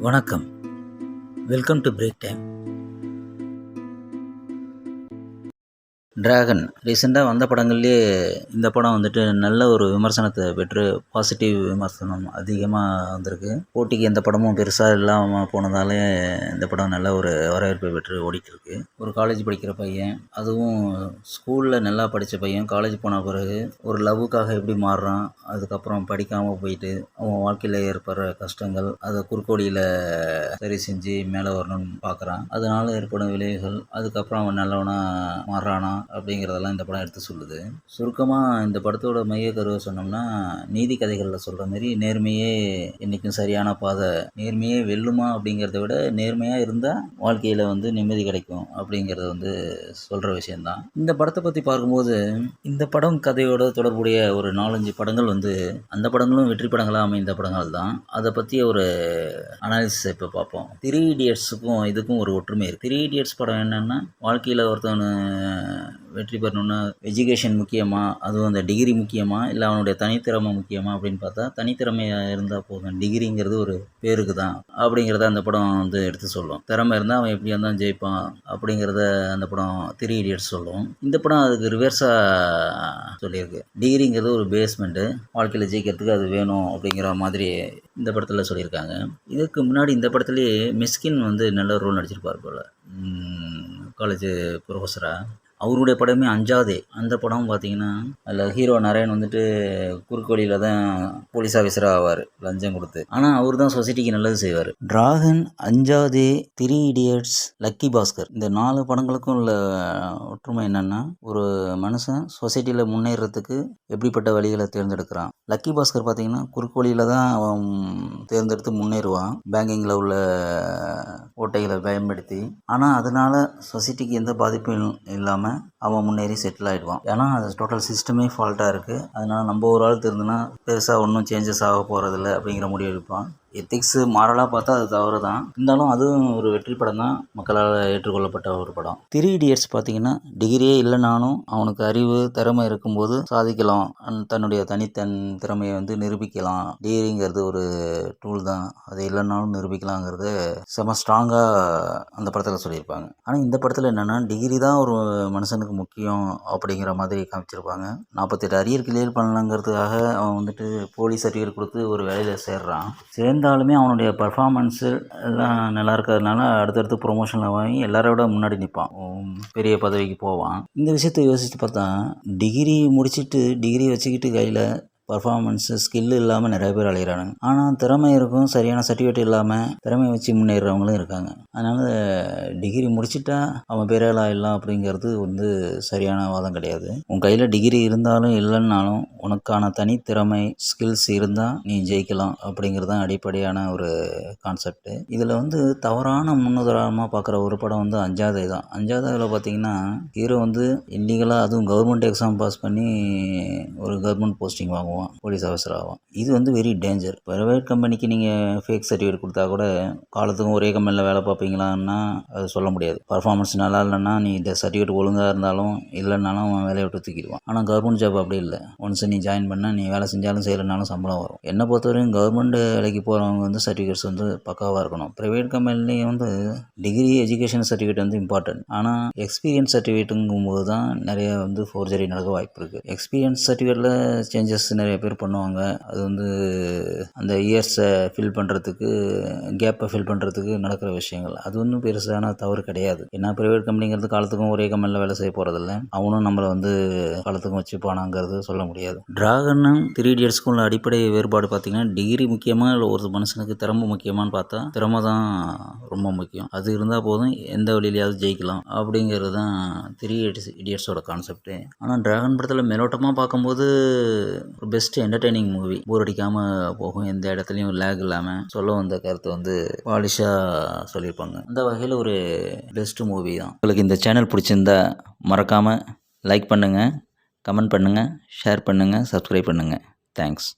வணக்கம். Welcome to break time Dragon ரீசெண்டாக வந்த படங்கள்லேயே இந்த படம் வந்துட்டு நல்ல ஒரு விமர்சனத்தை பெற்று பாசிட்டிவ் விமர்சனம் அதிகமாக வந்திருக்கு. போட்டிக்கு எந்த படமும் பெருசாக இல்லாமல் போனதாலே இந்த படம் நல்ல ஒரு வரவேற்பை பெற்று ஓடிட்டு ஒரு காலேஜ் படிக்கிற பையன் அதுவும் ஸ்கூலில் நல்லா படித்த பையன் காலேஜ் போன பிறகு ஒரு லவ்வுக்காக எப்படி மாறுறான் அதுக்கப்புறம் படிக்காமல் போயிட்டு அவன் வாழ்க்கையில் ஏற்படுற கஷ்டங்கள் அதை குறுக்கோடியில் சரி செஞ்சு மேலே வரணும்னு பார்க்குறான் அதனால் ஏற்படும் விளைவுகள் அதுக்கப்புறம் அவன் நல்லவனாக மாறுறானா அப்படிங்கிறதெல்லாம் இந்த படம் எடுத்து சொல்லுது. சுருக்கமாக இந்த படத்தோட மைய கருவை சொன்னோம்னா நீதி கதைகளில் சொல்கிற மாதிரி நேர்மையே என்றைக்கும் சரியான பாதை நேர்மையே வெல்லுமா அப்படிங்கிறத விட நேர்மையாக இருந்தால் வாழ்க்கையில் வந்து நிம்மதி கிடைக்கும் அப்படிங்கிறத வந்து சொல்கிற விஷயந்தான் இந்த படத்தை பற்றி பார்க்கும்போது இந்த படம் கதையோட தொடர்புடைய ஒரு நாலஞ்சு படங்கள் வந்து அந்த படங்களும் வெற்றி படங்களாக அமைந்த படங்கள் தான். அதை பற்றிய ஒரு அனாலிசிஸ் இப்போ பார்ப்போம். த்ரீ இடியட்ஸுக்கும் இதுக்கும் ஒரு ஒற்றுமை இருக்குது த்ரீ இடியட்ஸ் படம் என்னென்னா வாழ்க்கையில் ஒருத்தவனு வெற்றி பெறணுன்னா எஜுகேஷன் முக்கியமாக அதுவும் அந்த டிகிரி முக்கியமாக இல்லை அவனுடைய தனித்திறமை முக்கியமாக அப்படின்னு பார்த்தா தனித்திறமையாக இருந்தால் போதும். டிகிரிங்கிறது ஒரு பேருக்கு தான். அப்படிங்கிறத அந்த படம் வந்து எடுத்து சொல்லும். திறமை இருந்தால் அவன் எப்படி இருந்தால் ஜெயிப்பான். அப்படிங்கிறத அந்த படம் த்ரீ இடியட்ஸ் சொல்லும். இந்த படம் அதுக்கு ரிவர்ஸாக சொல்லியிருக்கு. டிகிரிங்கிறது ஒரு பேஸ்மெண்ட்டு வாழ்க்கையில் ஜெயிக்கிறதுக்கு அது வேணும் அப்படிங்கிற மாதிரி இந்த படத்தில் சொல்லியிருக்காங்க. இதுக்கு முன்னாடி இந்த படத்துலேயே மிஸ்கின் வந்து நல்ல ரோல் நடிச்சிருப்பார் போல். காலேஜ் ப்ரொஃபஸராக அவருடைய படமே அஞ்சாதே. அந்த படம் பார்த்தீங்கன்னா அதில் ஹீரோ நரேன் வந்துட்டு குறுக்கு வழியில் தான் போலீஸ் ஆஃபீஸராக ஆவார் லஞ்சம் கொடுத்து. ஆனால் அவர் தான் சொசைட்டிக்கு நல்லது செய்வார். டிராகன் அஞ்சாதே த்ரீ இடியட்ஸ் லக்கி பாஸ்கர். இந்த நாலு படங்களுக்கும் உள்ள ஒற்றுமை என்னென்னா ஒரு மனுஷன் சொசைட்டியில் முன்னேறதுக்கு எப்படிப்பட்ட வழிகளை தேர்ந்தெடுக்கிறான். லக்கி பாஸ்கர் பார்த்தீங்கன்னா குறுக்கு வழியில் தான் அவன் தேர்ந்தெடுத்து முன்னேறுவான். பேங்கிங்கில் உள்ள ஓட்டைகளை பயன்படுத்தி. ஆனால் அதனால் சொசைட்டிக்கு எந்த பாதிப்பும் இல்லாமல் அவன் முன்னேறி செட்டில் ஆகிடுவான் ஏன்னா அது டோட்டல் சிஸ்டமே ஃபால்ட்டாக இருக்குது அதனால் நம்ம ஒரு ஆள் திருந்தினா பெருசாக ஒன்றும் சேஞ்சஸ் ஆக போகிறதில்ல அப்படிங்கிற முடிவு எடுப்பான். எத்திக்ஸு மாரலாக பார்த்தா அது தவறு தான் இருந்தாலும் அதுவும் ஒரு வெற்றி படம் தான் மக்களால் ஏற்றுக்கொள்ளப்பட்ட ஒரு படம். த்ரீ இடியட்ஸ் பார்த்தீங்கன்னா டிகிரியே இல்லைனாலும் அவனுக்கு அறிவு திறமை இருக்கும்போது சாதிக்கலாம். தன்னுடைய தனித்தன் திறமையை வந்து நிரூபிக்கலாம். டிகிரிங்கிறது ஒரு டூல் தான் அது இல்லைனாலும் நிரூபிக்கலாங்கிறது செம ஸ்ட்ராங்காக அந்த படத்தில் சொல்லியிருப்பாங்க. ஆனால் இந்த படத்தில் என்னென்னா டிகிரி தான் ஒரு மனுஷனுக்கு முக்கியம் அப்படிங்கிற மாதிரி காமிச்சிருப்பாங்க. நாற்பத்தெட்டு அரியர் கிளியர் பண்ணலங்கிறதுக்காக அவன் வந்துட்டு போலீஸ் சர்டிஃபிகேட் கொடுத்து ஒரு வேலையில் சேர்றான். இருந்தாலுமே அவனுடைய பர்ஃபார்மன்ஸு எல்லாம் நல்லா இருக்கிறதுனால அடுத்தடுத்து ப்ரொமோஷனில் வாங்கி எல்லாரோட முன்னாடி நிற்பான் பெரிய பதவிக்கு போவான். இந்த விஷயத்தை யோசித்து பார்த்தா டிகிரி முடிச்சுட்டு டிகிரி வச்சுக்கிட்டு கையில் பர்ஃபார்மன்ஸு ஸ்கில் இல்லாமல் நிறைய பேர் அலைகிறானுங்க ஆனால் திறமை இருக்கும் சரியான சர்டிஃபிகேட் இல்லாமல் திறமையை வச்சு முன்னேறவங்களும் இருக்காங்க. அதனால் டிகிரி முடிச்சிட்டா அவன் பெரிய ஆயிடலாம் அப்படிங்கிறது வந்து சரியான வாதம் கிடையாது. உன் கையில் டிகிரி இருந்தாலும் இல்லைன்னாலும் உனக்கான தனித்திறமை ஸ்கில்ஸ் இருந்தால் நீ ஜெயிக்கலாம் அப்படிங்கிறது தான் அடிப்படையான ஒரு கான்செப்ட்டு இதில் வந்து தவறான முன்னுதாரணமாக பார்க்குற ஒரு படம் வந்து அஞ்சாதை தான். அஞ்சாவதில் பார்த்தீங்கன்னா ஹீரோ வந்து இல்லீகலாக அதுவும் கவர்மெண்ட் எக்ஸாம் பாஸ் பண்ணி ஒரு கவர்மெண்ட் போஸ்டிங் வாங்குவோம். ஆவான் போலீஸ் ஆஃபீஸர் ஆவான் இது வந்து வெரி டேஞ்சர் ப்ரைவேட் கம்பெனிக்கு நீங்கள் ஃபேக் சர்டிஃபிகேட் கொடுத்தா கூட காலத்துக்கும் ஒரே கம்பெனியில் வேலை பார்ப்பீங்களான்னா அது சொல்ல முடியாது. பர்ஃபார்மன்ஸ் நல்லா இல்லைன்னா நீ இந்த சர்டிஃபிகேட் ஒழுங்காக இருந்தாலும் இல்லைனாலும் அவன் வேலையை விட்டு தூக்கிடுவான். ஆனால் கவர்மெண்ட் ஜாப் அப்படி இல்லை. ஒன்ஸ் நீ ஜாயின் பண்ணால் நீ வேலை செஞ்சாலும் செய்யலைனாலும் சம்பளம் வரும். என்னை பொறுத்தவரையும் கவர்மெண்ட் வேலைக்கு போகிறவங்க வந்து சர்டிஃபிகேட்ஸ் வந்து பக்காவாக இருக்கணும். ப்ரைவேட் கம்பெனிலேயும் வந்து டிகிரி எஜுகேஷன் சர்டிஃபிகேட் வந்து இம்பார்ட்டன்ட் ஆனால் எக்ஸ்பீரியன்ஸ் சர்டிஃபிகேட்டுங்கும்போது தான் நிறைய வந்து ஃபோர்ஜரி நடக்க வாய்ப்பு இருக்குது எக்ஸ்பீரியன்ஸ் சர்டிஃபிகேட்டில் சேஞ்சஸ் நிறைய நிறைய பேர் பண்ணுவாங்க. அது வந்து அந்த இயர்ஸை ஃபில் பண்ணுறதுக்கு கேப்பை ஃபில் பண்ணுறதுக்கு நடக்கிற விஷயங்கள். அது ஒன்றும் பெருசான தவறு கிடையாது. ஏன்னா ப்ரைவேட் கம்பெனிங்கிறது காலத்துக்கும் ஒரே கம்பெனியில் வேலை செய்ய போகிறதில்ல அவனும் நம்மளை வந்து காலத்துக்கும் வச்சு போனாங்கிறது சொல்ல முடியாது. டிராகனும் த்ரீ இயர்ஸ்க்கும் உள்ள அடிப்படை வேறுபாடு பார்த்திங்கன்னா டிகிரி முக்கியமாக இல்லை ஒரு மனுஷனுக்கு திறமை முக்கியமானு பார்த்தா திறமை தான் ரொம்ப முக்கியம். அது இருந்தால் போதும் எந்த வழியிலையாவது ஜெயிக்கலாம். அப்படிங்கிறது தான் த்ரீ இடியட்ஸ் இடியட்ஸோட கான்செப்ட்டு ஆனால் டிராகன் படத்தில் மேலோட்டமாக பார்க்கும்போது ஒரு பெஸ்ட் என்டர்டெய்னிங் மூவி போர் அடிக்காம போகும். எந்த இடத்துலையும் லேக் இல்லாமல் சொல்ல வந்த கருத்து வந்து பாலிஷாக சொல்லியிருப்பாங்க. அந்த வகையில் ஒரு பெஸ்ட் மூவி தான். உங்களுக்கு இந்த சேனல் பிடிச்சிருந்தா மறக்காமல் லைக் பண்ணுங்கள் கமெண்ட் பண்ணுங்கள் ஷேர் பண்ணுங்கள் சப்ஸ்கிரைப் பண்ணுங்கள் தேங்க்ஸ்